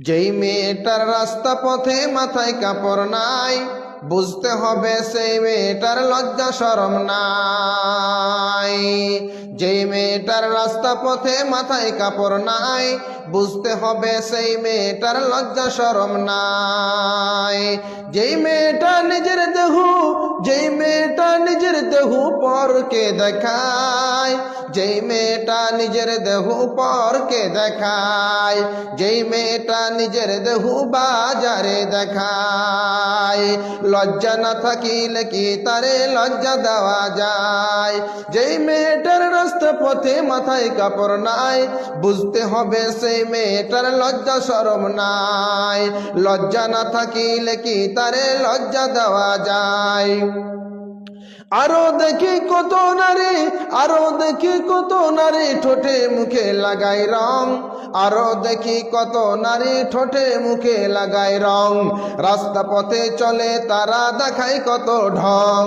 যেই মেয়েটার রাস্তা পথে মাথায় কাপড় নাই বুঝতে হবে সেই মেয়েটার লজ্জা সরম নাই। যেই মেয়েটার রাস্তা পথে মাথায় কাপড় নাই, বুঝতে হবে সেই মেয়েটার লজ্জা সরম নাই। যেই মেয়েটা নিজের দেহু, যেই মেয়েটা নিজের দেহু পরকে দেখায়, যেই মেয়েটা নিজের দেহু পরকে দেখায়, যেই মেয়েটা নিজের দেহু বাজারে দেখায়। লজ্জা না থাকিলে কি তারে লজ্জা দেওয়া যায়? যেই মেয়েটার রাস্তা পথে মাথায় কাপড় নাই। বুঝতে হবে সেই মেয়েটার লজ্জা সরম নাই। লজ্জা না থাকিলে কি তারে লজ্জা দেওয়া যায়? আরও দেখি কত নারী, আরও দেখি কত নারী ঠোঁটে মুখে লাগাই রং। আরও দেখি কত নারী ঠোঁটে মুখে লাগাই রং। রাস্তা পথে চলে তারা দেখায় কত ঢং।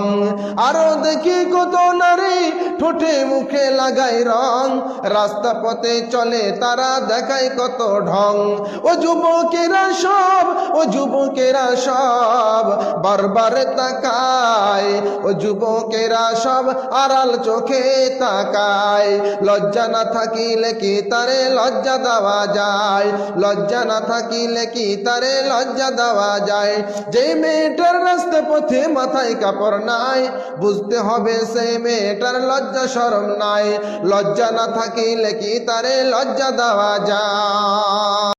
আরও দেখি কত নারী ঠোঁটে মুখে লাগাই রং। রাস্তা পথে চলে তারা দেখায় কত ঢং। ও যুবকেরা সব, ও যুবকেরা সব, বারবার তাকায়। ও যুবকেরা সব আড়াল চোখে তাকায়। লজ্জা না থাকিলে কি তারে লজ্জা দেওয়া যায়? লজ্জা না থাকিলে কি তারে লজ্জা দেওয়া যায়? যে মেয়েটার রাস্তা পথে মাথায় কাপড় নাই, বুঝতে হবে সেই মেয়েটার লজ্জা সরম নাই। লজ্জা না থাকিলে কি তারে লজ্জা দেওয়া যায়?